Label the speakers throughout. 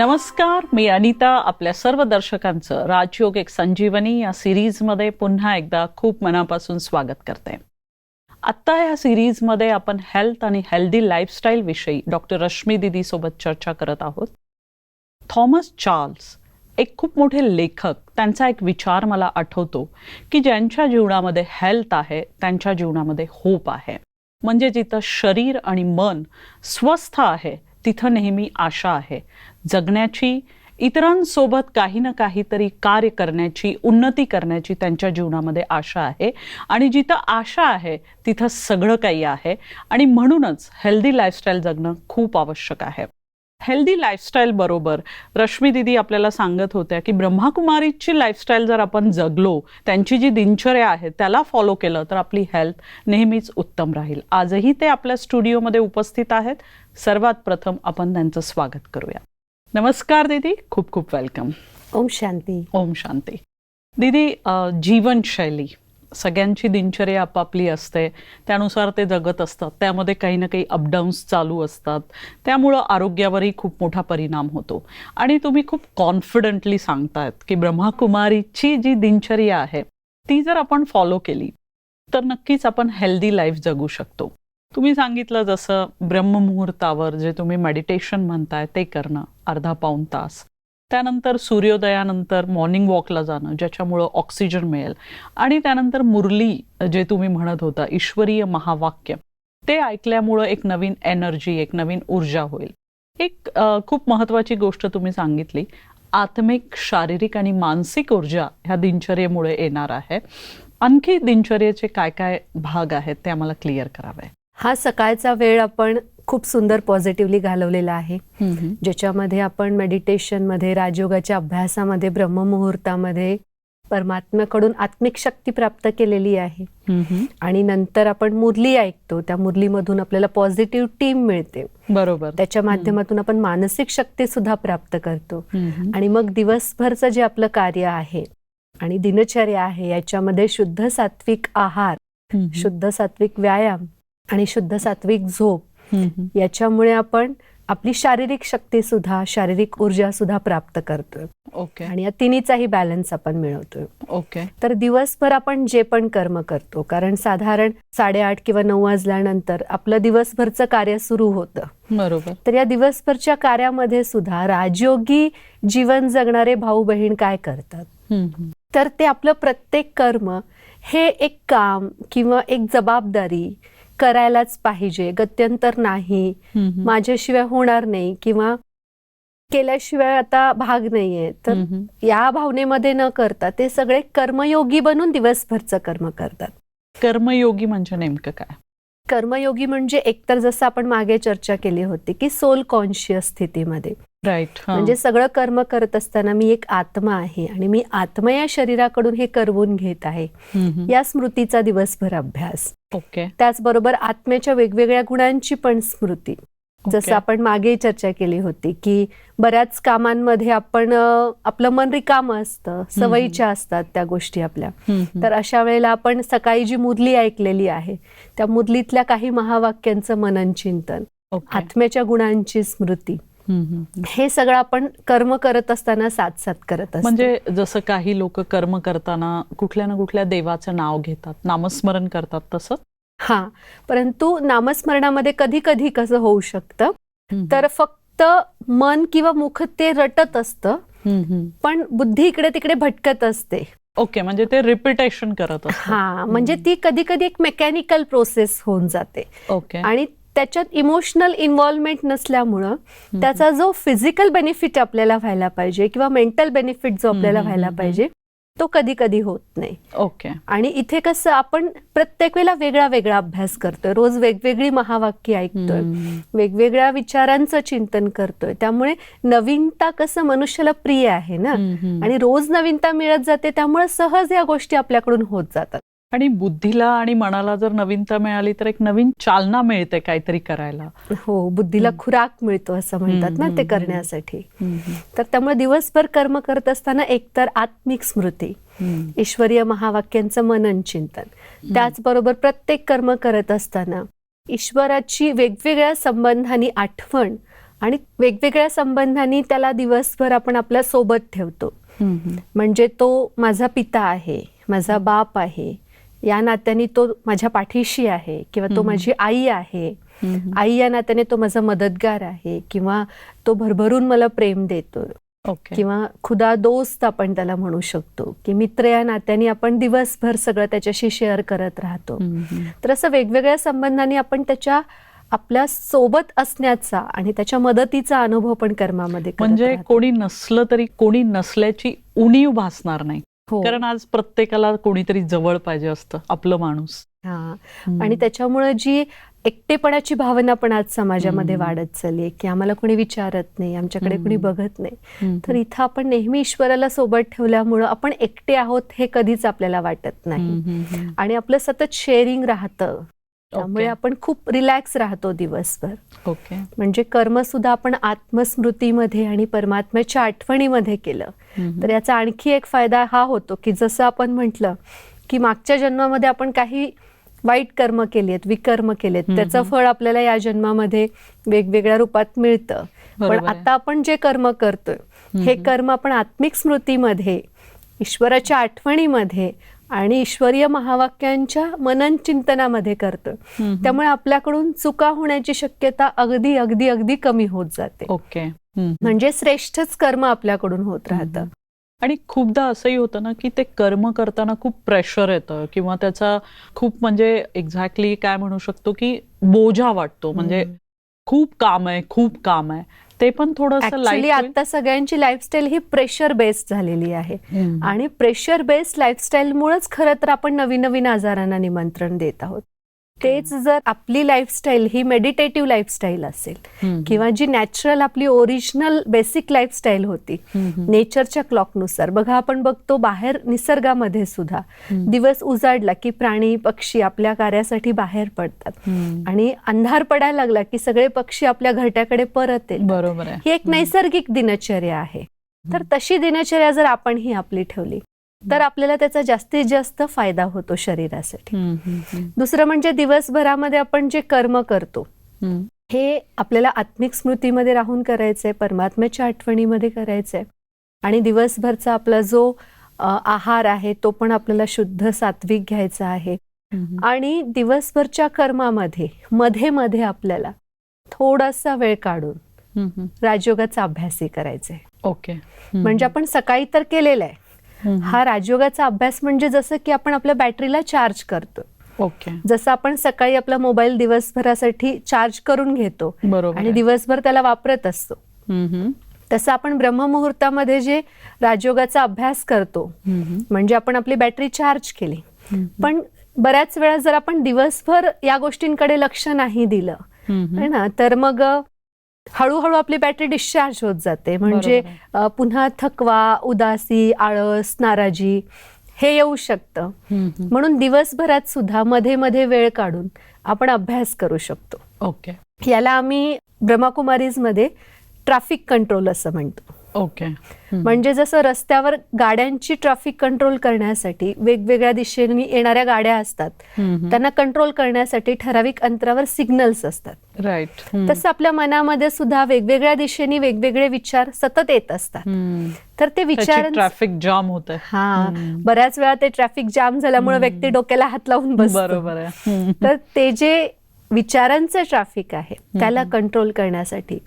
Speaker 1: नमस्कार मी अनिता आपल्या सर्व दर्शकांचं राजयोग एक संजीवनी या सिरीजमध्ये पुन्हा एकदा खूप मनापासून स्वागत करते. आत्ता या सिरीजमध्ये आपण हेल्थ आणि हेल्दी लाईफस्टाईलविषयी डॉक्टर रश्मी दिदीसोबत चर्चा करत आहोत. थॉमस चार्ल्स एक खूप मोठे लेखक त्यांचा एक विचार मला आठवतो की ज्यांच्या जीवनामध्ये हेल्थ आहे त्यांच्या जीवनामध्ये होप आहे. म्हणजे जिथं शरीर आणि मन स्वस्थ आहे तिथं नेहमी आशा आहे. जगण्याची इतरांसोबत काही ना काहीतरी कार्य करण्याची उन्नती करण्याची त्यांच्या जीवनामध्ये आशा आहे. आणि जिथं आशा आहे तिथं सगळं काही आहे. आणि म्हणूनच हेल्दी लाईफस्टाईल जगणं खूप आवश्यक आहे. हेल्दी लाईफस्टाईल बरोबर रश्मी दिदी आपल्याला सांगत होत्या की ब्रह्माकुमारीची लाईफस्टाईल जर आपण जगलो त्यांची जी दिनचर्या आहे त्याला फॉलो केलं तर आपली हेल्थ नेहमीच उत्तम राहील. आजही ते आपल्या स्टुडिओमध्ये उपस्थित आहेत. सर्वात प्रथम आपण त्यांचं स्वागत करूया. नमस्कार दीदी खूप खूप वेलकम
Speaker 2: ओम शांती.
Speaker 1: ओम शांती. दीदी जीवनशैली सगळ्यांची दिनचर्या आपापली असते त्यानुसार ते जगत असतात त्यामध्ये काही ना काही अपडाऊन्स चालू असतात त्यामुळं आरोग्यावरही खूप मोठा परिणाम होतो. आणि तुम्ही खूप कॉन्फिडंटली सांगतायत की ब्रह्माकुमारीची जी दिनचर्या आहे ती जर आपण फॉलो केली तर नक्कीच आपण हेल्दी लाईफ जगू शकतो. तुम्ही सांगितलं जसं ब्रह्ममुहूर्तावर जे तुम्ही मेडिटेशन म्हणताय ते करणं अर्धा पाऊण तास. त्यानंतर सूर्योदयानंतर मॉर्निंग वॉकला जाणं ज्याच्यामुळं ऑक्सिजन मिळेल. आणि त्यानंतर मुरली जे तुम्ही म्हणत होता ईश्वरीय महावाक्य. ते ऐकल्यामुळं एक नवीन एनर्जी एक नवीन ऊर्जा होईल. एक खूप महत्त्वाची गोष्ट तुम्ही सांगितली. आत्मिक शारीरिक आणि मानसिक ऊर्जा ह्या दिनचर्येमुळे येणार आहे. आणखी दिनचर्येचे काय काय भाग आहेत ते आम्हाला क्लिअर करावे.
Speaker 2: हा सकाळचा वेळ आपण खूप सुंदर पॉझिटिव्हली घालवलेला आहे. ज्याच्यामध्ये आपण मेडिटेशनमध्ये राजयोगाच्या अभ्यासामध्ये ब्रह्ममुहूर्तामध्ये परमात्म्याकडून आत्मिक शक्ती प्राप्त केलेली आहे. आणि नंतर आपण मुरली ऐकतो. त्या मुरलीमधून आपल्याला पॉझिटिव्ह टीम मिळते.
Speaker 1: बरोबर.
Speaker 2: त्याच्या माध्यमातून आपण मानसिक शक्ती सुद्धा प्राप्त करतो. आणि मग दिवसभरचं जे आपलं कार्य आहे आणि दिनचर्या आहे याच्यामध्ये शुद्ध सात्विक आहार शुद्ध सात्विक व्यायाम आणि शुद्ध सात्विक झोप याच्यामुळे आपण आपली शारीरिक शक्ती सुद्धा शारीरिक ऊर्जा सुद्धा प्राप्त करतोय.
Speaker 1: ओके.
Speaker 2: आणि या तिन्हीचाही बॅलन्स आपण मिळवतोय.
Speaker 1: ओके.
Speaker 2: तर दिवसभर आपण जे पण कर्म करतो कारण साधारण साडेआठ किंवा नऊ वाजल्यानंतर आपलं दिवसभरचं कार्य सुरू होतं.
Speaker 1: बरोबर.
Speaker 2: तर या दिवसभरच्या कार्यामध्ये सुद्धा राजयोगी जीवन जगणारे भाऊ बहीण काय करतात? तर ते आपलं प्रत्येक कर्म हे एक काम किंवा एक जबाबदारी करायलाच पाहिजे. गत्यंतर नाही. माझ्याशिवाय होणार नाही किंवा केल्याशिवाय आता भाग नाहीये. तर या भावनेमध्ये न करता ते सगळे कर्मयोगी बनून दिवसभरचं कर्म करतात.
Speaker 1: कर्मयोगी म्हणजे नेमकं काय?
Speaker 2: कर्मयोगी म्हणजे एकतर जसं आपण मागे चर्चा केली होती की सोल कॉन्शियस स्थितीमध्ये.
Speaker 1: राईट
Speaker 2: म्हणजे सगळं कर्म करत असताना मी एक आत्मा आहे आणि मी आत्मा या शरीराकडून हे करवून घेत आहे. या स्मृतीचा दिवसभर अभ्यास.
Speaker 1: ओके.
Speaker 2: त्याचबरोबर आत्म्याच्या वेगवेगळ्या गुणांची पण स्मृती. जसं आपण मागे चर्चा केली होती की बऱ्याच कामांमध्ये आपण आपलं मन रिकामं असतं सवयीच्या असतात त्या गोष्टी आपल्या. तर अशा वेळेला आपण सकाळी जी मुरली ऐकलेली आहे त्या मुरलीतल्या काही महावाक्यांचं मनन चिंतन आत्म्याच्या गुणांची स्मृती. हे सगळं आपण कर्म करत असताना साथ साथ करत असतो.
Speaker 1: म्हणजे जसं काही लोक कर्म करताना कुठल्या ना कुठल्या देवाचं नाव घेतात नामस्मरण करतात तसं?
Speaker 2: हा. परंतु नामस्मरणामध्ये कधी कधी कसं होऊ शकतं? तर फक्त मन किंवा मुख ते रटत असतं पण बुद्धी इकडे तिकडे भटकत असते.
Speaker 1: ओके म्हणजे ते रिपिटेशन करत
Speaker 2: हा. म्हणजे ती कधी कधी एक मेकॅनिकल प्रोसेस होऊन जाते.
Speaker 1: ओके.
Speaker 2: आणि त्याच्यात इमोशनल इन्व्हॉल्वमेंट नसल्यामुळं त्याचा जो फिजिकल बेनिफिट आपल्याला व्हायला पाहिजे किंवा मेंटल बेनिफिट जो आपल्याला व्हायला पाहिजे तो कधी कधी होत नाही.
Speaker 1: ओके.
Speaker 2: आणि इथे कसं आपण प्रत्येक वेळेला वेगळा वेगळा अभ्यास करतोय. रोज वेगवेगळी महावाक्य ऐकतोय वेगवेगळ्या विचारांचं चिंतन करतोय. त्यामुळे नवीनता कसं मनुष्याला प्रिय आहे ना? आणि रोज नवीनता मिळत जाते त्यामुळे सहज या गोष्टी आपल्याकडून होत जातात.
Speaker 1: आणि बुद्धीला आणि मनाला जर नवीनता मिळाली तर एक नवीन चालना मिळते काहीतरी करायला.
Speaker 2: हो बुद्धीला. खुराक मिळतो असं म्हणतात ना ते करण्यासाठी. तर त्यामुळे दिवसभर कर्म करत असताना एकतर आत्मिक स्मृती ईश्वरीय महावाक्यांचं मनन चिंतन. त्याचबरोबर प्रत्येक कर्म करत असताना ईश्वराची वेगवेगळ्या संबंधांनी आठवण आणि वेगवेगळ्या संबंधांनी त्याला दिवसभर आपण आपल्यासोबत ठेवतो. म्हणजे तो माझा पिता आहे माझा बाप आहे या नात्याने तो माझ्या पाठीशी आहे किंवा तो माझी आई आहे. आई या नात्याने तो माझा मदतगार आहे किंवा तो भरभरून मला प्रेम देतो.
Speaker 1: ओके
Speaker 2: किंवा खुदा दोस्त आपण त्याला म्हणू शकतो की मित्र या नात्याने आपण दिवसभर सगळं त्याच्याशी शेअर करत राहतो. तर असं वेगवेगळ्या संबंधांनी आपण त्याच्या आपल्यासोबत असण्याचा आणि त्याच्या मदतीचा अनुभव पण कर्मामध्ये
Speaker 1: म्हणजे. कोणी नसलं तरी कोणी नसल्याची उणीव भासणार नाही. कारण आज प्रत्येकाला कोणीतरी जवळ पाहिजे असतं आपलं माणूस
Speaker 2: हा आणि त्याच्यामुळे जी एकटेपणाची भावना पण आज समाजामध्ये. वाढत चालली आहे की आम्हाला कोणी विचारत नाही आमच्याकडे. कोणी बघत नाही. तर इथं आपण नेहमी ईश्वराला सोबत ठेवल्यामुळं आपण एकटे आहोत हे कधीच आपल्याला वाटत नाही. आणि आपलं सतत शेअरिंग राहतं त्यामुळे
Speaker 1: ओके.
Speaker 2: आपण खूप रिलॅक्स राहतो दिवसभर
Speaker 1: ओके
Speaker 2: म्हणजे कर्म सुद्धा आपण आत्मस्मृतीमध्ये आणि परमात्म्याच्या आठवणीमध्ये केलं
Speaker 1: हम्म.
Speaker 2: तर याचा आणखी एक फायदा हा होतो की जसं आपण म्हटलं की मागच्या जन्मामध्ये आपण काही वाईट कर्म केली आहेत विकर्म केलेत
Speaker 1: हम्म.
Speaker 2: त्याचं फळ आपल्याला या जन्मामध्ये वेगवेगळ्या रूपात मिळतं पण. आता आपण जे कर्म करतोय हे कर्म आपण आत्मिक स्मृतीमध्ये ईश्वराच्या आठवणीमध्ये आणि ईश्वरीय महावाक्यांच्या मनन चिंतनामध्ये
Speaker 1: हम्म.
Speaker 2: त्यामुळे आपल्याकडून चुका होण्याची शक्यता अगदी अगदी अगदी कमी होत जाते.
Speaker 1: ओके.
Speaker 2: म्हणजे श्रेष्ठच कर्म आपल्याकडून होत राहतं.
Speaker 1: आणि खूपदा असंही होतं ना की ते कर्म करताना खूप प्रेशर येतं किंवा त्याचा खूप म्हणजे एक्झॅक्टली काय म्हणू शकतो की बोजा वाटतो. म्हणजे खूप काम आहे खूप काम आहे. ते पण थोडस
Speaker 2: ऍक्च्युली आता सगळ्यांची लाईफस्टाईल ही प्रेशर बेस्ड झालेली आहे. आणि प्रेशर बेस्ड लाईफस्टाईलमुळेच खरं तर आपण नवीन नवीन आजारांना निमंत्रण देत आहोत. तेच जर आपली लाईफस्टाईल ही मेडिटेटिव्ह लाईफस्टाईल असेल किंवा जी नॅचरल आपली ओरिजिनल बेसिक लाईफस्टाईल होती नेचरच्या क्लॉकनुसार बघा आपण बघतो बाहेर निसर्गामध्ये सुद्धा दिवस उजाडला की प्राणी पक्षी आपल्या कार्यासाठी बाहेर पडतात. आणि अंधार पडायला लागला की सगळे पक्षी आपल्या घरट्याकडे परत येतात.
Speaker 1: बरोबर
Speaker 2: ही एक नैसर्गिक दिनचर्या आहे. तर तशी दिनचर्या जर आपण ही आपली ठेवली तर आपल्याला त्याचा जास्तीत जास्त फायदा होतो शरीरासाठी. दुसरं म्हणजे दिवसभरामध्ये आपण जे कर्म करतो. हे आपल्याला आत्मिक स्मृतीमध्ये राहून करायचंय परमात्म्याच्या आठवणीमध्ये करायचंय आणि दिवसभरचा आपला जो आहार आहे तो पण आपल्याला शुद्ध सात्विक घ्यायचा आहे. आणि दिवसभरच्या कर्मामध्ये मध्ये मध्ये आपल्याला थोडासा वेळ काढून. राजयोगाचा अभ्यासही करायचा आहे
Speaker 1: ओके.
Speaker 2: म्हणजे आपण सकाळी तर केलेला आहे. हा राजयोगाचा अभ्यास म्हणजे जसं की आपण आपल्या बॅटरीला चार्ज करतो
Speaker 1: ओके
Speaker 2: जसं आपण सकाळी आपला मोबाईल दिवसभरासाठी चार्ज करून घेतो
Speaker 1: बरोबर
Speaker 2: आणि. दिवसभर त्याला वापरत असतो. तसं आपण ब्रह्ममुहूर्तामध्ये जे राजयोगाचा अभ्यास करतो. म्हणजे आपण आपली बॅटरी चार्ज केली. पण बऱ्याच वेळा जर आपण दिवसभर या गोष्टींकडे लक्ष नाही दिलं है ना तर मग हळूहळू आपली बॅटरी डिस्चार्ज होत जाते. म्हणजे पुन्हा थकवा उदासी आळस नाराजी हे येऊ शकतं. म्हणून दिवसभरात सुद्धा मध्ये मध्ये वेळ काढून आपण अभ्यास करू शकतो.
Speaker 1: ओके.
Speaker 2: याला आम्ही ब्रह्माकुमारीजमध्ये ट्रॅफिक कंट्रोल असं म्हणतो.
Speaker 1: ओके.
Speaker 2: म्हणजे जसं रस्त्यावर गाड्यांची ट्रॅफिक कंट्रोल करण्यासाठी वेगवेगळ्या दिशेने येणाऱ्या गाड्या असतात. त्यांना कंट्रोल करण्यासाठी ठराविक अंतरावर सिग्नल्स असतात.
Speaker 1: राईट.
Speaker 2: तसं आपल्या मनामध्ये सुद्धा वेगवेगळ्या दिशेने वेगवेगळे विचार सतत येत असतात. तर ते विचार
Speaker 1: ट्रॅफिक जाम होत.
Speaker 2: हा. बऱ्याच वेळा ते ट्रॅफिक जाम झाल्यामुळे व्यक्ती डोक्याला हात लावून बसतो.
Speaker 1: बरोबर.
Speaker 2: तर ते जे विचारांचं ट्रॅफिक आहे त्याला कंट्रोल करण्यासाठी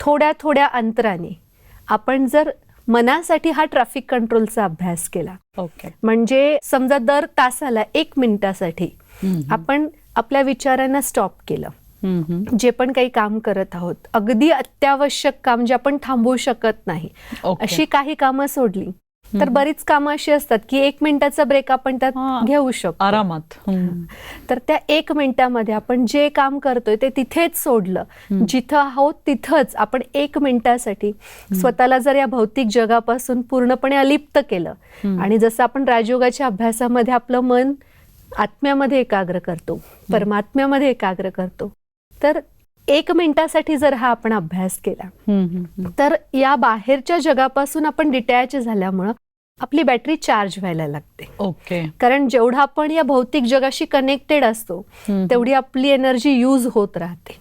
Speaker 2: थोड्या थोड्या अंतराने आपण जर मनासाठी हा ट्रॅफिक कंट्रोलचा अभ्यास केला
Speaker 1: ओके
Speaker 2: म्हणजे समजा दर तासाला एक मिनिटासाठी. आपण आपल्या विचारांना स्टॉप केलं. जे पण काही काम करत आहोत अगदी अत्यावश्यक काम जे आपण थांबवू शकत नाही
Speaker 1: ओके.
Speaker 2: अशी काही कामं सोडली तर बरीच कामं अशी असतात की एक मिनिटाचा ब्रेक आपण त्यात. घेऊ शकतो.
Speaker 1: आरामात.
Speaker 2: तर त्या एक मिनिटामध्ये आपण जे काम करतोय ते तिथेच सोडलं. जिथं आहोत तिथंच आपण एक मिनिटासाठी स्वतःला जर या भौतिक जगापासून पूर्णपणे अलिप्त केलं आणि जसं आपण राजयोगाच्या अभ्यासामध्ये आपलं मन आत्म्यामध्ये एकाग्र करतो परमात्म्यामध्ये एकाग्र करतो तर एक मिनिटासाठी जर हा आपण अभ्यास केला. तर या बाहेरच्या जगापासून आपण डिटॅच झाल्यामुळं आपली बॅटरी चार्ज व्हायला लागते.
Speaker 1: ओके.
Speaker 2: कारण जेवढा आपण या भौतिक जगाशी कनेक्टेड असतो. तेवढी आपली एनर्जी यूज होत राहते.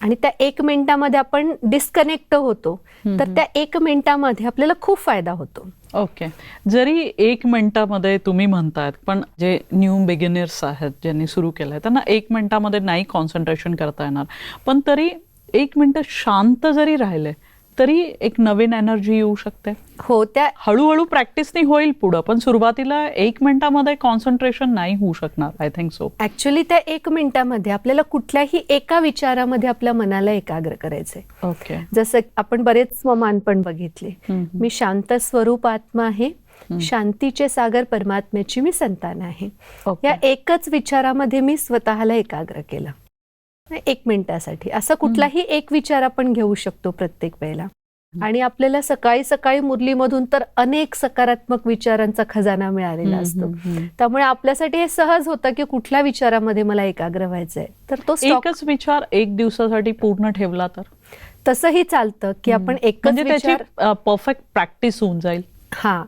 Speaker 2: आणि त्या एक मिनिटामध्ये आपण डिस्कनेक्ट होतो तर त्या एक मिनिटामध्ये आपल्याला खूप फायदा होतो.
Speaker 1: ओके जरी एक मिनिटामध्ये तुम्ही म्हणतायत पण जे न्यू बिगिनर्स आहेत ज्यांनी सुरू केलंय त्यांना एक मिनिटामध्ये नाही कॉन्सन्ट्रेशन करता येणार. पण तरी एक मिनटं शांत जरी राहिले तरी एक नवीन एनर्जी येऊ शकते.
Speaker 2: हो त्या
Speaker 1: हळूहळू प्रॅक्टिसनी होईल पुढं पण सुरुवातीला एक मिनिटामध्ये कॉन्सन्ट्रेशन नाही होऊ शकणार आय थिंक सो.
Speaker 2: ऍक्च्युली त्या एक मिनिटामध्ये आपल्याला कुठल्याही एका विचारामध्ये आपल्या मनाला एकाग्र करायचंय.
Speaker 1: ओके.
Speaker 2: जसं आपण बरेच स्वमान पण बघितले. मी शांत स्वरूप आत्मा आहे. शांतीचे सागर परमात्म्याची मी संतान आहे. या एकच विचारामध्ये मी स्वतःला एकाग्र केलं. एक मिनिटासाठी. असा कुठलाही एक विचार आपण घेऊ शकतो प्रत्येक वेळेला. आणि आपल्याला सकाळी सकाळी मुरलीमधून तर अनेक सकारात्मक विचारांचा खजाना मिळालेला असतो. त्यामुळे आपल्यासाठी हे सहज होतं की कुठल्या विचारामध्ये मला एकाग्र व्हायचंय. तर तो
Speaker 1: एकच विचार एक दिवसासाठी पूर्ण ठेवला तर?
Speaker 2: तसंही चालतं की आपण एकच
Speaker 1: म्हणजे
Speaker 2: विचार
Speaker 1: परफेक्ट प्रॅक्टिस होऊन जाईल.
Speaker 2: हा.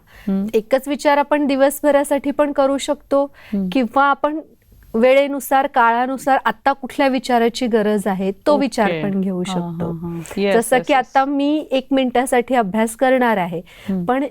Speaker 2: एकच विचार आपण दिवसभरासाठी पण करू शकतो. किंवा आपण वेळेनुसार काळानुसार आता कुठल्या विचाराची गरज आहे तो विचार. पण घेऊ शकतो जसं की. आता मी एक मिनिटासाठी अभ्यास करणार आहे. पण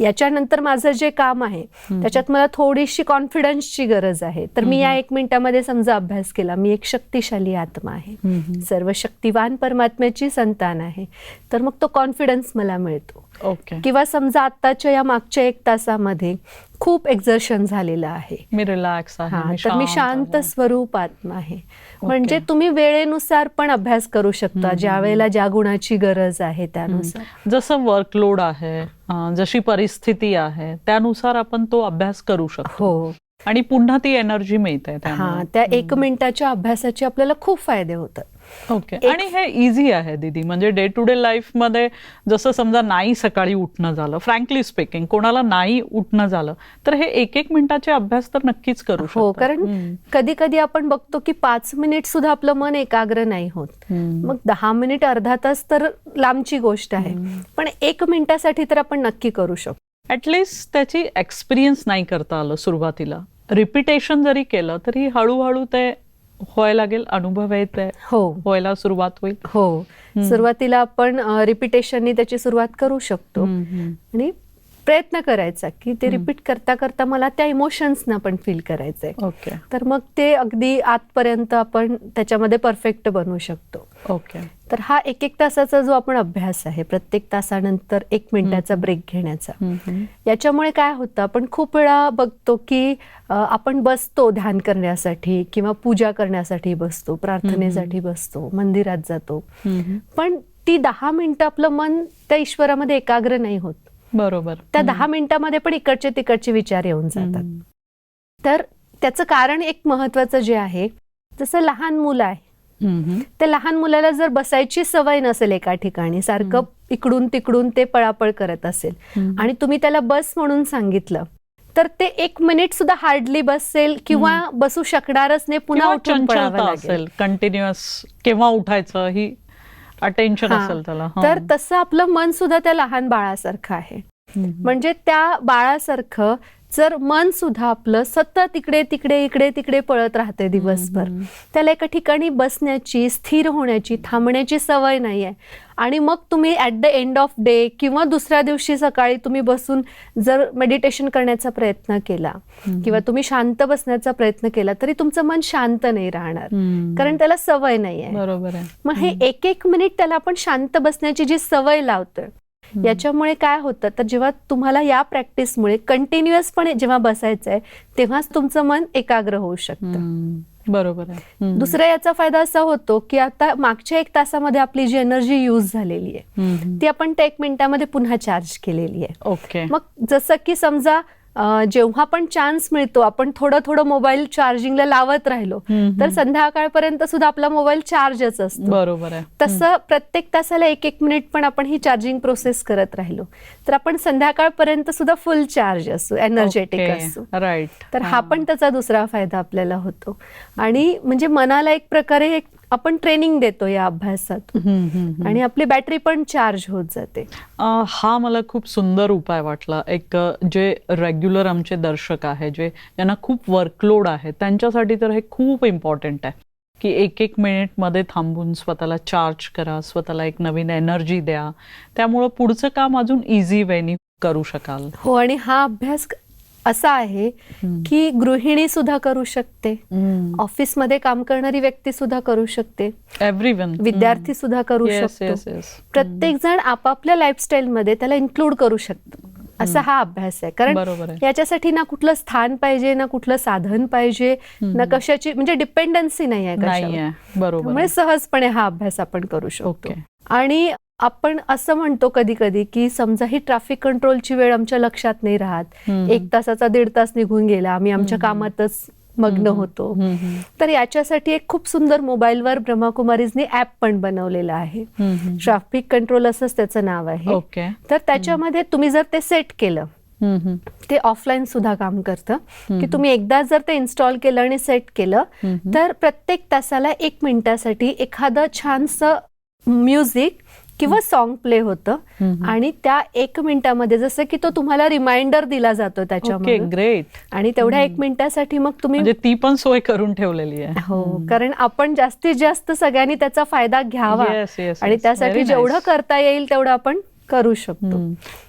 Speaker 2: याच्यानंतर माझं जे काम आहे त्याच्यात मला थोडीशी कॉन्फिडन्सची गरज आहे तर मी या एक मिनिटामध्ये समजा अभ्यास केला मी एक शक्तिशाली आत्मा आहे. सर्व शक्तिवान परमात्म्याची संतान आहे तर मग तो कॉन्फिडन्स मला मिळतो
Speaker 1: ओके
Speaker 2: किंवा समजा आत्ताच्या या मागच्या एक तासामध्ये खूप एक्झर्शन झालेलं आहे.
Speaker 1: मी रिलॅक्स आहे
Speaker 2: तर मी शांत
Speaker 1: आहे.
Speaker 2: स्वरूप आत्मा आहे. म्हणजे तुम्ही वेळेनुसार पण अभ्यास करू शकता ज्या वेळेला ज्या गुणाची गरज आहे त्यानुसार.
Speaker 1: जसं वर्कलोड आहे जशी परिस्थिती आहे त्यानुसार आपण तो अभ्यास करू शकतो.
Speaker 2: हो.
Speaker 1: आणि पुन्हा ती एनर्जी मिळते
Speaker 2: हा. त्या एक मिनिटाच्या अभ्यासाचे आपल्याला खूप फायदे होतात.
Speaker 1: ओके. आणि हे इझी आहे दीदी. म्हणजे डे टू डे लाईफमध्ये जसं समजा नाही सकाळी उठणं झालं फ्रँकली स्पीकिंग कोणाला नाही उठणं झालं तर हे एक एक मिनिटाचे अभ्यास तर नक्कीच करू
Speaker 2: हो
Speaker 1: शकतो
Speaker 2: कारण कधी कधी आपण बघतो की पाच मिनिट सुद्धा आपलं मन एकाग्र नाही होत. मग दहा मिनिट अर्धा तास तर लांबची गोष्ट आहे. पण एक मिनिटासाठी तर आपण नक्की करू शकतो.
Speaker 1: ऍटलिस्ट त्याची एक्सपिरियन्स नाही करता आलं सुरुवातीला. रिपिटेशन जरी केलं तरी हळूहळू ते व्हायला लागेल अनुभव येत आहे
Speaker 2: हो.
Speaker 1: व्हायला सुरुवात होईल.
Speaker 2: हो. सुरुवातीला आपण रिपिटेशननी त्याची सुरुवात करू शकतो. आणि प्रयत्न करायचा की ते रिपीट करता करता मला त्या इमोशन्सना पण फील करायचंय.
Speaker 1: ओके
Speaker 2: तर मग ते अगदी आतपर्यंत आपण त्याच्यामध्ये परफेक्ट बनवू शकतो.
Speaker 1: ओके
Speaker 2: तर हा एक एक तासाचा जो आपण अभ्यास आहे प्रत्येक तासानंतर एक मिनिटाचा ब्रेक घेण्याचा. याच्यामुळे काय होतं आपण खूप वेळा बघतो की आपण बसतो ध्यान करण्यासाठी किंवा पूजा करण्यासाठी बसतो प्रार्थनेसाठी बसतो मंदिरात जातो. पण ती दहा मिनिटं आपलं मन त्या ईश्वरामध्ये एकाग्र नाही होत.
Speaker 1: बरोबर.
Speaker 2: त्या दहा मिनिटामध्ये पण इकडचे तिकडचे विचार येऊन जातात. तर त्याचं कारण एक महत्वाचं जे आहे जसं लहान मुलं आहे. त्या लहान मुलाला जर बसायची सवय नसेल एका ठिकाणी सारखं इकडून तिकडून ते पळापळ करत असेल. आणि तुम्ही त्याला बस म्हणून सांगितलं तर ते एक मिनिट सुद्धा हार्डली बसेल किंवा बसू शकणारच नाही पुन्हा उठून पळावं लागेल.
Speaker 1: कंटिन्युअस केव्हा उठायचं ही अटेन्शन. असेल त्याला.
Speaker 2: तर तसं आपलं मन सुद्धा त्या लहान बाळासारखं आहे. म्हणजे त्या बाळासारखं जर मन सुद्धा आपलं सतत इकडे तिकडे इकडे तिकडे पळत राहते दिवसभर. त्याला एका ठिकाणी बसण्याची स्थिर होण्याची थांबण्याची सवय नाही आहे आणि मग तुम्ही at the end of day किंवा दुसऱ्या दिवशी सकाळी तुम्ही बसून जर मेडिटेशन करण्याचा प्रयत्न केला किंवा तुम्ही शांत बसण्याचा प्रयत्न केला तरी तुमचं मन शांत नाही राहणार. कारण त्याला सवय नाही आहे
Speaker 1: बरोबर आहे.
Speaker 2: मग हे एक एक मिनिट त्याला आपण शांत बसण्याची जी सवय लावतोय याच्यामुळे काय होतं तर जेव्हा तुम्हाला या प्रॅक्टिसमुळे कंटिन्युअसपणे जेव्हा बसायचं आहे तेव्हाच तुमचं मन एकाग्र होऊ शकतं.
Speaker 1: बरोबर आहे.
Speaker 2: दुसरा याचा फायदा असा होतो की आता मागच्या एक तासामध्ये आपली जी एनर्जी यूज झालेली आहे. ती आपण त्या एक मिनिटामध्ये पुन्हा चार्ज केलेली आहे
Speaker 1: ओके
Speaker 2: मग जसं की समजा जेव्हा पण चान्स मिळतो आपण थोडं थोडं मोबाईल चार्जिंगला लावत राहिलो. तर संध्याकाळपर्यंत सुद्धा आपला मोबाईल चार्जच असतो.
Speaker 1: बरोबर आहे.
Speaker 2: तसं प्रत्येक तासाला एक एक मिनिट पण आपण ही चार्जिंग प्रोसेस करत राहिलो. तर आपण संध्याकाळपर्यंत सुद्धा फुल चार्ज असू एनर्जेटिक असू.
Speaker 1: राईट
Speaker 2: तर हा. पण त्याचा दुसरा फायदा आपल्याला होतो. आणि म्हणजे मनाला एक प्रकारे एक आपण ट्रेनिंग देतो या अभ्यासात. आणि आपली बॅटरी पण चार्ज होत जाते.
Speaker 1: हा मला खूप सुंदर उपाय वाटला. एक जे रेग्युलर आमचे दर्शक आहे जे ज्यांना खूप वर्कलोड आहे त्यांच्यासाठी तर हे खूप इम्पॉर्टंट आहे. की एक एक मिनिटमध्ये थांबून स्वतःला चार्ज करा स्वतःला एक नवीन एनर्जी द्या. त्यामुळं पुढचं काम अजून इझी वेनी करू शकाल.
Speaker 2: हो आणि हा अभ्यास असा आहे की गृहिणी सुद्धा करू शकते ऑफिसमध्ये काम करणारी व्यक्ती सुद्धा करू शकते
Speaker 1: एव्हरी वन
Speaker 2: विद्यार्थी सुद्धा करू शकतो. प्रत्येक जण आपापल्या लाईफस्टाईल मध्ये त्याला इन्क्लूड करू शकतो. असा हा अभ्यास आहे. कारण याच्यासाठी ना कुठलं स्थान पाहिजे ना कुठलं साधन पाहिजे ना कशाची म्हणजे डिपेंडन्सी नाही आहे. त्यामुळे. सहजपणे हा अभ्यास आपण करू शकतो.
Speaker 1: ओके
Speaker 2: आणि आपण असं म्हणतो कधी कधी की समजा ही ट्रॅफिक कंट्रोलची वेळ आमच्या लक्षात नाही राहत. एक तासाचा दीड तास निघून गेला आम्ही आमच्या. कामातच मग्न. होतो. तर याच्यासाठी एक खूप सुंदर मोबाईलवर ब्रह्माकुमारीजनी ऍप पण बनवलेलं आहे. ट्रॅफिक कंट्रोल असंच त्याचं नाव आहे
Speaker 1: ओके
Speaker 2: तर त्याच्यामध्ये तुम्ही जर ते सेट केलं. ते ऑफलाईन सुद्धा काम करतं की. तुम्ही एकदा जर ते इन्स्टॉल केलं आणि सेट केलं. तर प्रत्येक तासाला एक मिनिटासाठी एखादं छानसं म्युझिक किंवा सॉन्ग प्ले होतं. आणि त्या एक मिनिटामध्ये जसं की तो तुम्हाला रिमाइंडर दिला जातो
Speaker 1: ओके
Speaker 2: त्याच्यामध्ये
Speaker 1: ग्रेट
Speaker 2: आणि तेवढ्या एक मिनिटासाठी मग तुम्ही
Speaker 1: म्हणजे ती पण सोय करून ठेवलेली आहे.
Speaker 2: हो कारण आपण जास्तीत जास्त सगळ्यांनी त्याचा फायदा घ्यावा. आणि. त्यासाठी जेवढं. करता येईल तेवढं आपण करू शकतो.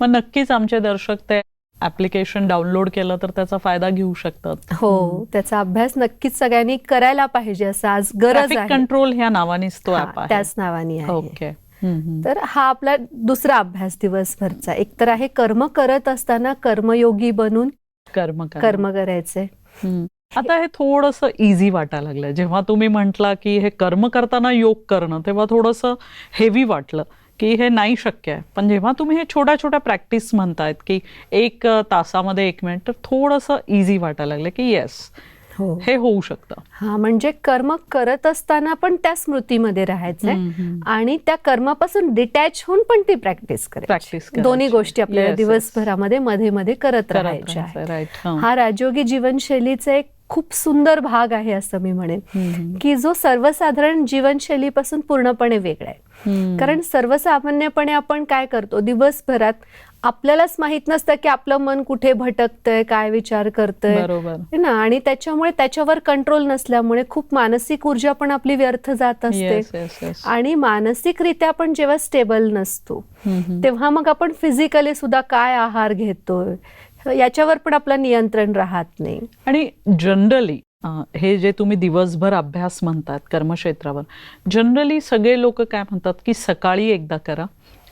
Speaker 1: मग नक्कीच आमचे दर्शक ते ऍप्लिकेशन डाउनलोड केलं तर त्याचा फायदा घेऊ शकतात.
Speaker 2: हो त्याचा अभ्यास नक्कीच सगळ्यांनी करायला पाहिजे असं आज गरज
Speaker 1: कंट्रोल ह्या नावानेच तो
Speaker 2: त्याच नावाने
Speaker 1: ओके.
Speaker 2: तर हा आपला दुसरा अभ्यास दिवसभरचा. एक तर आहे कर्म करत असताना कर्मयोगी बनून
Speaker 1: कर्म करा.
Speaker 2: कर्म करायचे.
Speaker 1: आता हे थोडस इझी वाटायला लागलं जेव्हा तुम्ही म्हंटला की हे कर्म करताना योग करणं तेव्हा थोडस हेवी वाटलं की हे नाही शक्य आहे. पण जेव्हा तुम्ही हे छोट्या छोट्या प्रॅक्टिस म्हणतायत की एक तासामध्ये एक मिनिट तर थोडस इझी वाटायला लागलं की येस
Speaker 2: हो.
Speaker 1: हे होऊ शकतं.
Speaker 2: हा म्हणजे कर्म करत असताना पण त्या स्मृतीमध्ये राहायचंय. आणि त्या कर्मापासून डिटॅच होऊन पण ती प्रॅक्टिस करायची.
Speaker 1: Practice करायची.
Speaker 2: दोन्ही गोष्टी आपल्याला
Speaker 1: Yes, yes.
Speaker 2: दिवसभरामध्ये मध्ये मध्ये करत
Speaker 1: करत
Speaker 2: राहायच्या आहेत हा. राजयोगी जीवनशैलीचा एक खूप सुंदर भाग आहे असं मी म्हणेन. की जो सर्वसाधारण जीवनशैलीपासून पूर्णपणे वेगळा आहे. कारण सर्वसामान्यपणे आपण काय करतो? दिवसभरात आपल्यालाच माहीत नसतं की आपलं मन कुठे भटकतंय काय विचार करतंय.
Speaker 1: बरोबर.
Speaker 2: ना? आणि त्याच्यामुळे त्याच्यावर कंट्रोल नसल्यामुळे खूप मानसिक ऊर्जा पण आपली व्यर्थ जात असते. आणि मानसिकरित्या आपण जेव्हा स्टेबल नसतो तेव्हा मग आपण फिजिकली सुद्धा काय आहार घेतोय याच्यावर पण आपलं नियंत्रण राहत नाही.
Speaker 1: आणि जनरली हे जे तुम्ही दिवसभर अभ्यास म्हणतात कर्मक्षेत्रावर जनरली सगळे लोक काय म्हणतात की सकाळी एकदा करा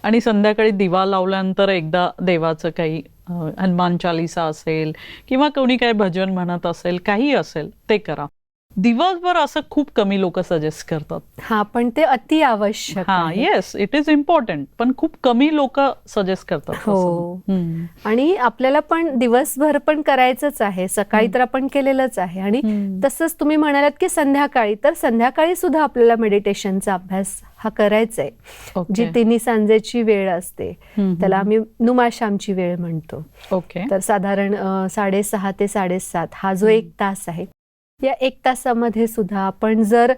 Speaker 1: आणि संध्याकाळी दिवा लावल्यानंतर एकदा देवाचं काही हनुमान चालिसा असेल किंवा कोणी काही भजन म्हणत असेल काही असेल ते करा. दिवसभर असं खूप कमी लोक सजेस्ट करतात
Speaker 2: हा पण ते अति आवश्यक
Speaker 1: हा
Speaker 2: आहे.
Speaker 1: येस इट इज इम्पॉर्टंट पण खूप कमी लोक सजेस्ट करतात
Speaker 2: हो.
Speaker 1: हम्म.
Speaker 2: आणि आपल्याला पण दिवसभर पण करायचंच आहे सकाळी तर आपण केलेलंच आहे आणि
Speaker 1: हम्म.
Speaker 2: तसंच तुम्ही म्हणालात की संध्याकाळी तर संध्याकाळी सुद्धा आपल्याला मेडिटेशनचा अभ्यास हा करायचा आहे. जी तिन्ही सांजेची वेळ असते
Speaker 1: हम्म.
Speaker 2: त्याला आम्ही नुमाशामची वेळ म्हणतो
Speaker 1: ओके
Speaker 2: तर साधारण अ, साडेसहा ते साडेसात हा जो एक तास आहे या एक तासामध्ये सुद्धा आपण जर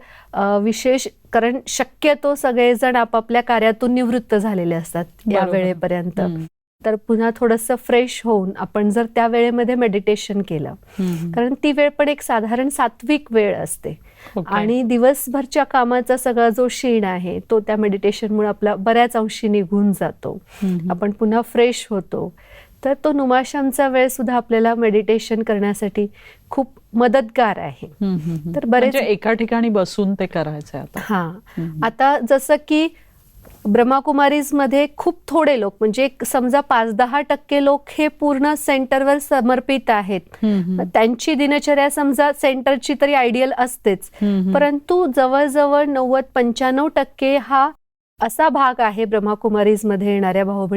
Speaker 2: विशेष कारण शक्यतो सगळेजण आपापल्या कार्यातून निवृत्त झालेले असतात या. वेळेपर्यंत. तर पुन्हा थोडंसं फ्रेश होऊन आपण जर त्या वेळेमध्ये मेडिटेशन केलं. कारण ती वेळ पण एक साधारण सात्विक वेळ असते
Speaker 1: ओके.
Speaker 2: आणि दिवसभरच्या कामाचा सगळा जो शीण आहे तो त्या मेडिटेशनमुळे आपला बऱ्याच अंशी निघून जातो. आपण पुन्हा फ्रेश होतो तर तो नुमाशांचा वेळ सुद्धा आपल्याला मेडिटेशन करण्यासाठी खूप मदतगार आहे. तर बरेच-
Speaker 1: म्हणजे एका ठिकाणी बसून ते करायचंय आता
Speaker 2: हा. आता जसं की ब्रह्माकुमारीजमध्ये खूप थोडे लोक म्हणजे समजा पाच दहा टक्के लोक हे पूर्ण सेंटरवर समर्पित आहेत. त्यांची दिनचर्या समजा सेंटरची तरी आयडियल असतेच. परंतु जवळजवळ नव्वद पंच्याण्णव टक्के हा असा भाग आहे ब्रह्माकुमारीजमध्ये येणाऱ्या भाऊ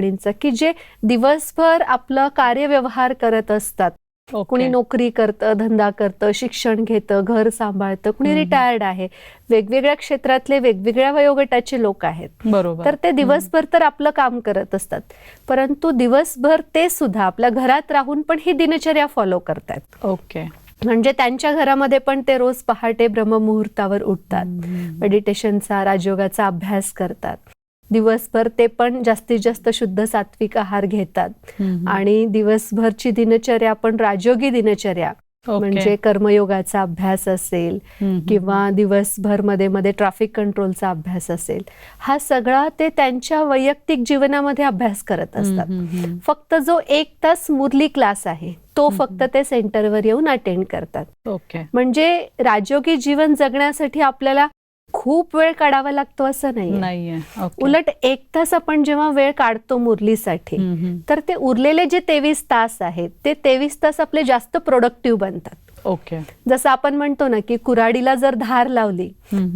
Speaker 2: की जे दिवसभर आपलं कार्यव्यवहार करत असतात.
Speaker 1: ओके.
Speaker 2: कुणी नोकरी करतं धंदा करतं शिक्षण घेतं घर सांभाळतं कुणी. रिटायर्ड आहे. वेगवेगळ्या क्षेत्रातले वेगवेगळ्या वयोगटाचे लोक आहेत.
Speaker 1: बरोबर.
Speaker 2: तर ते दिवसभर तर आपलं काम करत असतात. परंतु दिवसभर ते सुद्धा आपल्या घरात राहून पण ही दिनचर्या फॉलो करतात
Speaker 1: ओके
Speaker 2: म्हणजे त्यांच्या घरामध्ये पण ते रोज पहाटे ब्रह्ममुहूर्तावर उठतात. मेडिटेशनचा राजयोगाचा अभ्यास करतात दिवसभर ते पण जास्तीत जास्त शुद्ध सात्विक आहार घेतात. आणि दिवसभरची दिनचर्या पण राजयोगी दिनचर्या
Speaker 1: ओके.
Speaker 2: म्हणजे कर्मयोगाचा अभ्यास असेल. किंवा दिवसभरमध्ये मध्ये ट्रॅफिक कंट्रोलचा अभ्यास असेल हा सगळा ते त्यांच्या वैयक्तिक जीवनामध्ये अभ्यास करत असतात फक्त जो एक तास मुरली क्लास आहे तो फक्त ते सेंटरवर येऊन अटेंड करतात.
Speaker 1: ओके
Speaker 2: म्हणजे राजयोगी जीवन जगण्यासाठी आपल्याला खूप वेळ काढावा लागतो असं नाही. उलट एक तास आपण जेव्हा वेळ काढतो मुरलीसाठी. तर ते उरलेले जे तेवीस तास आहेत ते तेवीस तास आपले जास्त प्रोडक्टिव्ह बनतात
Speaker 1: ओके
Speaker 2: जसं आपण म्हणतो ना की कुऱ्हाडीला जर धार लावली.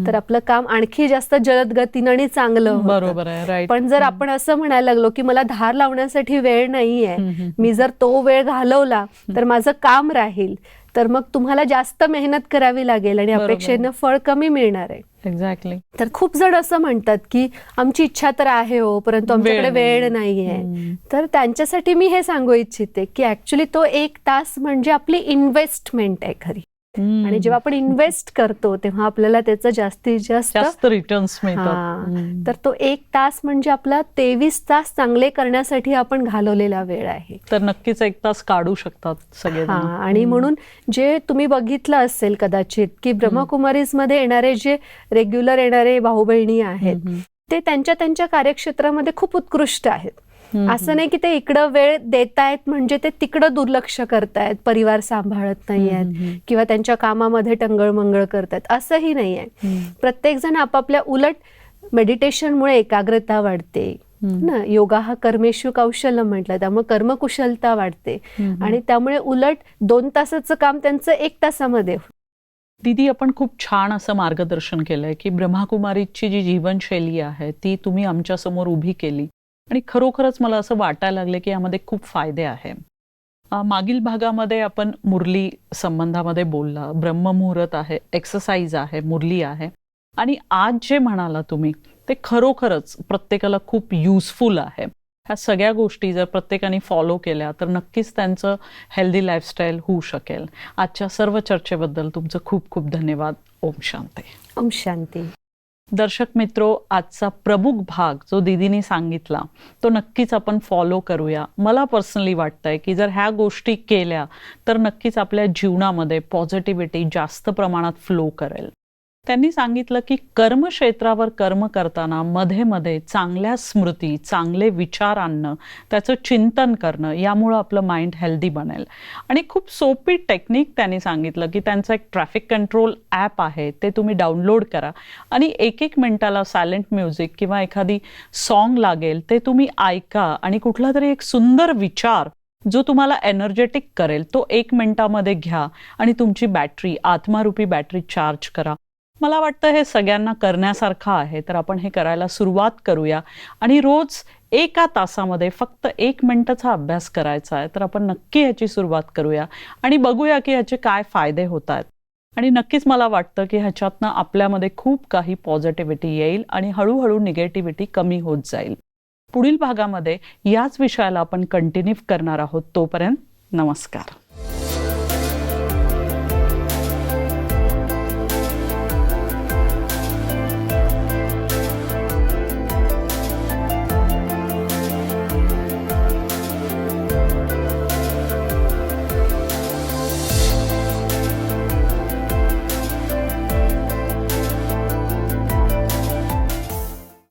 Speaker 2: तर आपलं काम आणखी जास्त जलद गतीनं आणि चांगलं.
Speaker 1: बरोबर आहे राईट
Speaker 2: पण जर आपण असं म्हणायला लागलो की मला धार लावण्यासाठी वेळ नाहीये. मी जर तो वेळ घालवला तर माझं काम राहील तर मग तुम्हाला जास्त मेहनत करावी लागेल आणि. अपेक्षेनं फळ कमी मिळणार आहे
Speaker 1: एक्झॅक्टली
Speaker 2: तर खूप जण असं म्हणतात की आमची इच्छा तर आहे हो परंतु आमच्याकडे
Speaker 1: वेळ नाहीये.
Speaker 2: तर त्यांच्यासाठी मी हे सांगू इच्छिते की ऍक्च्युली तो एक तास म्हणजे आपली इन्व्हेस्टमेंट आहे खरी. आणि जेव्हा आपण इन्व्हेस्ट करतो तेव्हा आपल्याला त्याचं जास्तीत जास्त
Speaker 1: जास्त रिटर्न्स मिळतात.
Speaker 2: तर तो एक तास म्हणजे आपला तेवीस तास चांगले करण्यासाठी आपण घालवलेला वेळ आहे.
Speaker 1: तर नक्कीच एक तास काढू शकतात सगळे
Speaker 2: आणि म्हणून जे तुम्ही बघितलं असेल कदाचित की ब्रह्मकुमारीजमध्ये येणारे जे रेग्युलर येणारे भाऊ बहिणी आहेत ते त्यांच्या त्यांच्या कार्यक्षेत्रामध्ये खूप उत्कृष्ट आहेत. असं नाही की ते इकडं वेळ देतायत म्हणजे ते तिकडं दुर्लक्ष करतायत परिवार सांभाळत नाहीयेत किंवा त्यांच्या कामामध्ये टंगळमंगळ करतायत असंही नाहीये. प्रत्येक जण आपापल्या उलट मेडिटेशनमुळे एकाग्रता वाढते. ना योगा हा कर्मेशु कौशल्य म्हटलं त्यामुळे कर्मकुशलता वाढते. आणि त्यामुळे उलट दोन तासाचं काम त्यांचं एक तासामध्ये.
Speaker 1: दीदी आपण खूप छान असं मार्गदर्शन केलंय की ब्रह्माकुमारीची जी जीवनशैली आहे ती तुम्ही आमच्यासमोर उभी केली. आणि खरोखरच मला असं वाटायला लागलं की यामध्ये खूप फायदे आहे. मागील भागामध्ये आपण मुरली संबंधामध्ये बोलला ब्रह्ममुहूर्त आहे एक्सरसाइज आहे मुरली आहे. आणि आज जे म्हणाला तुम्ही ते खरोखरच प्रत्येकाला खूप युजफुल आहे. ह्या सगळ्या गोष्टी जर प्रत्येकाने फॉलो केल्या तर नक्कीच त्यांचं हेल्दी लाईफस्टाईल होऊ शकेल. आजच्या सर्व चर्चेबद्दल तुमचं खूप खूप धन्यवाद. ओम शांती.
Speaker 2: ओम शांती.
Speaker 1: दर्शक मित्रो आजचा प्रमुख भाग जो दिदीने सांगितला तो नक्कीच आपण फॉलो करूया. मला पर्सनली वाटतंय की जर ह्या गोष्टी केल्या तर नक्कीच आपल्या जीवनामध्ये पॉझिटिव्हिटी जास्त प्रमाणात फ्लो करेल. त्यांनी सांगितलं की कर्मक्षेत्रावर कर्म करताना मध्ये मध्ये चांगल्या स्मृती चांगले विचार आणणं त्याचं चिंतन करणं यामुळं आपलं माइंड हेल्दी बनेल. आणि खूप सोपी टेक्निक त्यांनी सांगितलं की त्यांचं एक ट्रॅफिक कंट्रोल ॲप आहे ते तुम्ही डाउनलोड करा. आणि एक एक मिनटाला सायलेंट म्युझिक किंवा एखादी सॉन्ग लागेल ते तुम्ही ऐका आणि कुठला तरी एक सुंदर विचार जो तुम्हाला एनर्जेटिक करेल तो एक मिनटामध्ये घ्या आणि तुमची बॅटरी आत्मारूपी बॅटरी चार्ज करा. मला वाटतं हे सगळ्यांना करण्यासारखं आहे तर आपण हे करायला सुरुवात करूया. आणि रोज एका तासामध्ये फक्त एक मिनटाचा अभ्यास करायचा आहे तर आपण नक्की ह्याची सुरुवात करूया. आणि बघूया की ह्याचे काय फायदे होत आहेत. आणि नक्कीच मला वाटतं की ह्याच्यातनं आपल्यामध्ये खूप काही पॉझिटिव्हिटी येईल आणि हळूहळू निगेटिव्हिटी कमी होत जाईल. पुढील भागामध्ये याच विषयाला आपण कंटिन्यू करणार आहोत तोपर्यंत नमस्कार.